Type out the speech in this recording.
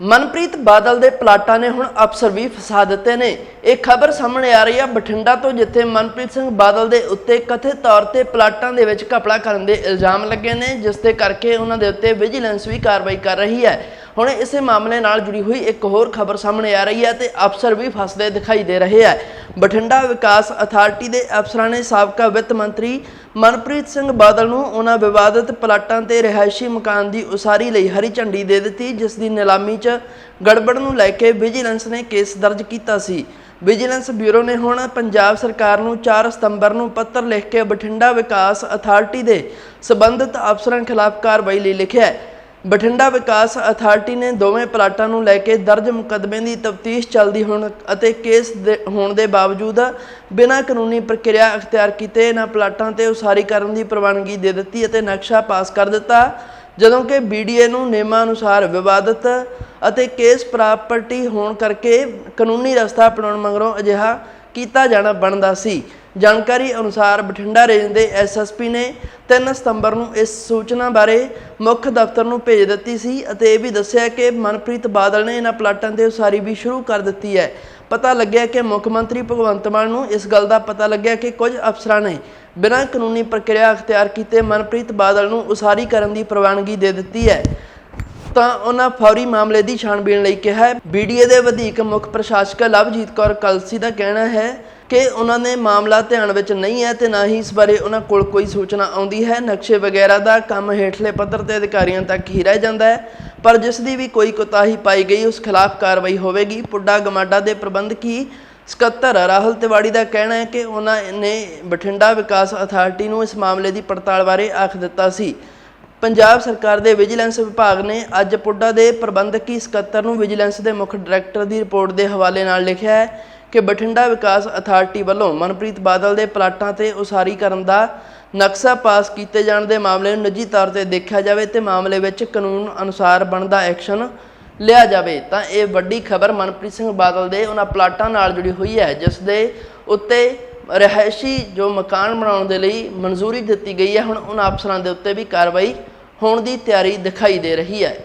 ਮਨਪ੍ਰੀਤ ਬਾਦਲ ਦੇ ਪਲਾਟਾਂ ਨੇ ਹੁਣ ਅਫਸਰ ਵੀ ਫਸਾ ਦਿੱਤੇ ਨੇ। ਇਹ ਖਬਰ ਸਾਹਮਣੇ ਆ ਰਹੀ ਆ ਬਠਿੰਡਾ ਤੋਂ, ਜਿੱਥੇ ਮਨਪ੍ਰੀਤ ਸਿੰਘ ਬਾਦਲ ਦੇ ਉੱਤੇ ਕਥਿਤ ਤੌਰ ਤੇ ਪਲਾਟਾਂ ਦੇ ਵਿੱਚ ਘਪਲਾ ਕਰਨ ਦੇ ਇਲਜ਼ਾਮ ਲੱਗੇ ਨੇ, ਜਿਸ ਦੇ ਕਰਕੇ ਉਹਨਾਂ ਦੇ ਉੱਤੇ ਵਿਜੀਲੈਂਸ ਵੀ ਕਾਰਵਾਈ ਕਰ ਰਹੀ ਹੈ। ਹੁਣ ਇਸੇ ਮਾਮਲੇ ਨਾਲ ਜੁੜੀ ਹੋਈ ਇੱਕ ਹੋਰ ਖਬਰ ਸਾਹਮਣੇ ਆ ਰਹੀ ਹੈ ਤੇ ਅਫਸਰ ਵੀ ਫਸਦੇ ਦਿਖਾਈ ਦੇ ਰਹੇ ਹੈ। ਬਠਿੰਡਾ ਵਿਕਾਸ ਅਥਾਰਟੀ ਦੇ ਅਫਸਰਾਂ ਨੇ ਸਾਬਕਾ ਵਿੱਤ ਮੰਤਰੀ ਮਨਪ੍ਰੀਤ ਸਿੰਘ ਬਾਦਲ ਨੂੰ ਉਹਨਾਂ ਵਿਵਾਦਤ ਪਲਾਟਾਂ ਤੇ ਰਿਹਾਇਸ਼ੀ ਮਕਾਨ ਦੀ ਉਸਾਰੀ ਲਈ ਹਰੀ ਝੰਡੀ ਦੇ ਦਿੱਤੀ, ਜਿਸ ਦੀ ਨਿਲਾਮੀ 'ਚ ਗੜਬੜ ਨੂੰ ਲੈ ਕੇ ਵਿਜੀਲੈਂਸ ਨੇ ਕੇਸ ਦਰਜ ਕੀਤਾ ਸੀ। ਵਿਜੀਲੈਂਸ ਬਿਊਰੋ ਨੇ ਹੁਣ ਪੰਜਾਬ ਸਰਕਾਰ ਨੂੰ 4 ਸਤੰਬਰ ਨੂੰ ਪੱਤਰ ਲਿਖ ਕੇ ਬਠਿੰਡਾ ਵਿਕਾਸ ਅਥਾਰਟੀ ਦੇ ਸਬੰਧਤ ਅਫਸਰਾਂ ਖਿਲਾਫ ਕਾਰਵਾਈ ਲਈ ਲਿਖਿਆ ਹੈ। ਬਠਿੰਡਾ ਵਿਕਾਸ ਅਥਾਰਟੀ ਨੇ ਦੋਵੇਂ ਪਲਾਟਾਂ ਨੂੰ ਲੈ ਕੇ ਦਰਜ ਮੁਕੱਦਮੇ ਦੀ ਤਫਤੀਸ਼ ਚੱਲਦੀ ਹੋਣ ਅਤੇ ਕੇਸ ਦੇ ਹੋਣ ਦੇ ਬਾਵਜੂਦ ਬਿਨਾਂ ਕਾਨੂੰਨੀ ਪ੍ਰਕਿਰਿਆ ਅਖਤਿਆਰ ਕੀਤੇ ਇਹਨਾਂ ਪਲਾਟਾਂ ਤੇ ਉਸਾਰੀ ਕਰਨ ਦੀ ਪ੍ਰਵਾਨਗੀ ਦੇ ਦਿੱਤੀ ਅਤੇ ਨਕਸ਼ਾ ਪਾਸ ਕਰ ਦਿੱਤਾ, ਜਦੋਂ ਕਿ ਬੀਡੀਏ ਨੂੰ ਨਿਯਮਾਂ ਅਨੁਸਾਰ ਵਿਵਾਦਤ ਅਤੇ ਕੇਸ ਪ੍ਰਾਪਰਟੀ ਹੋਣ ਕਰਕੇ ਕਾਨੂੰਨੀ ਰਸਤਾ ਅਪਣਾਉਣ ਮਗਰੋਂ ਅਜਿਹਾ ਕੀਤਾ ਜਾਣਾ ਬਣਦਾ ਸੀ। ਜਾਣਕਾਰੀ ਅਨੁਸਾਰ ਬਠਿੰਡਾ ਰੇਂਜ ਦੇ ਐਸਐਸਪੀ ਨੇ 3 ਸਤੰਬਰ ਨੂੰ ਇਸ ਸੂਚਨਾ ਬਾਰੇ ਮੁੱਖ ਦਫ਼ਤਰ ਨੂੰ ਭੇਜ ਦਿੱਤੀ ਸੀ ਅਤੇ ਇਹ ਵੀ ਦੱਸਿਆ ਕਿ ਮਨਪ੍ਰੀਤ ਬਾਦਲ ਨੇ ਇਹਨਾਂ ਪਲਾਟਾਂ ਤੇ ਉਸਾਰੀ ਵੀ ਸ਼ੁਰੂ ਕਰ ਦਿੱਤੀ ਹੈ। ਪਤਾ ਲੱਗਿਆ ਕਿ ਮੁੱਖ ਮੰਤਰੀ ਭਗਵੰਤ ਮਾਨ ਨੂੰ ਇਸ ਗੱਲ ਦਾ ਪਤਾ ਲੱਗਿਆ ਕਿ ਕੁਝ ਅਫਸਰਾਂ ਨੇ ਬਿਨਾਂ ਕਾਨੂੰਨੀ ਪ੍ਰਕਿਰਿਆ ਅਖਤਿਆਰ ਕੀਤੇ ਮਨਪ੍ਰੀਤ ਬਾਦਲ ਨੂੰ ਉਸਾਰੀ ਕਰਨ ਦੀ ਪ੍ਰਵਾਨਗੀ ਦੇ ਦਿੱਤੀ ਹੈ। ਤਾਂ ਉਹਨਾਂ ਫੌਰੀ ਮਾਮਲੇ ਦੀ ਛਾਣਬੀਣ ਲਈ ਕਿਹਾ ਹੈ। ਬੀਡੀਏ ਦੇ ਵਧੀਕ ਮੁੱਖ ਪ੍ਰਸ਼ਾਸਕ ਲਵਜੀਤ ਕੌਰ ਕਲਸੀ ਦਾ ਕਹਿਣਾ ਹੈ ਕਿ ਉਹਨਾਂ ਨੇ ਮਾਮਲਾ ਧਿਆਨ ਵਿੱਚ ਨਹੀਂ ਹੈ ਤੇ ਨਾ ਹੀ ਇਸ ਬਾਰੇ ਉਹਨਾਂ ਕੋਲ ਕੋਈ ਸੂਚਨਾ ਆਉਂਦੀ ਹੈ। ਨਕਸ਼ੇ ਵਗੈਰਾ ਦਾ ਕੰਮ ਹੇਠਲੇ ਪੱਧਰ ਤੇ ਅਧਿਕਾਰੀਆਂ ਤੱਕ ਹੀ ਰਹਿ ਜਾਂਦਾ ਹੈ, ਪਰ ਜਿਸ ਦੀ ਵੀ ਕੋਈ ਕੋਤਾਹੀ ਪਾਈ ਗਈ, ਉਸ ਖਿਲਾਫ ਕਾਰਵਾਈ ਹੋਵੇਗੀ। ਪੁੱਡਾ ਗਮਾਡਾ ਦੇ ਪ੍ਰਬੰਧਕੀ ਸਕੱਤਰ ਰਾਹੁਲ ਤਿਵਾੜੀ ਦਾ ਕਹਿਣਾ ਹੈ ਕਿ ਉਹਨਾਂ ਨੇ ਬਠਿੰਡਾ ਵਿਕਾਸ ਅਥਾਰਟੀ ਨੂੰ ਇਸ ਮਾਮਲੇ ਦੀ ਪੜਤਾਲ ਬਾਰੇ ਆਖ ਦਿੱਤਾ ਸੀ। ਪੰਜਾਬ ਸਰਕਾਰ ਦੇ ਵਿਜੀਲੈਂਸ ਵਿਭਾਗ ਨੇ ਅੱਜ ਪੁੱਡਾ ਦੇ ਪ੍ਰਬੰਧਕੀ ਸਕੱਤਰ ਨੂੰ ਵਿਜੀਲੈਂਸ ਦੇ ਮੁੱਖ ਡਾਇਰੈਕਟਰ ਦੀ ਰਿਪੋਰਟ ਦੇ ਹਵਾਲੇ ਨਾਲ ਲਿਖਿਆ ਹੈ ਕਿ ਬਠਿੰਡਾ ਵਿਕਾਸ ਅਥਾਰਟੀ ਵੱਲੋਂ ਮਨਪ੍ਰੀਤ ਬਾਦਲ ਦੇ ਪਲਾਟਾਂ ਤੇ ਉਸਾਰੀ ਕਰਨ ਦਾ ਨਕਸ਼ਾ ਪਾਸ ਕੀਤੇ ਜਾਣ ਦੇ ਮਾਮਲੇ ਨੂੰ ਨਿੱਜੀ ਤੌਰ ਤੇ ਦੇਖਿਆ ਜਾਵੇ ਤੇ ਮਾਮਲੇ ਵਿੱਚ ਕਾਨੂੰਨ ਅਨੁਸਾਰ ਬਣਦਾ ਐਕਸ਼ਨ ਲਿਆ ਜਾਵੇ, ਤਾਂ ਇਹ ਵੱਡੀ ਖਬਰ ਮਨਪ੍ਰੀਤ ਸਿੰਘ ਬਾਦਲ ਦੇ ਉਹਨਾਂ ਪਲਾਟਾਂ ਨਾਲ ਜੁੜੀ ਹੋਈ ਹੈ, ਜਿਸ ਦੇ ਉੱਤੇ ਰਹਿائشੀ ਜੋ ਮਕਾਨ ਬਣਾਉਣ ਦੇ ਲਈ ਮਨਜ਼ੂਰੀ ਦਿੱਤੀ ਗਈ ਹੈ, ਹੁਣ ਉਹਨਾਂ ਅਫਸਰਾਂ ਦੇ ਉੱਤੇ ਵੀ ਕਾਰਵਾਈ ਹੋਣ ਦੀ ਤਿਆਰੀ ਦਿਖਾਈ ਦੇ ਰਹੀ ਹੈ।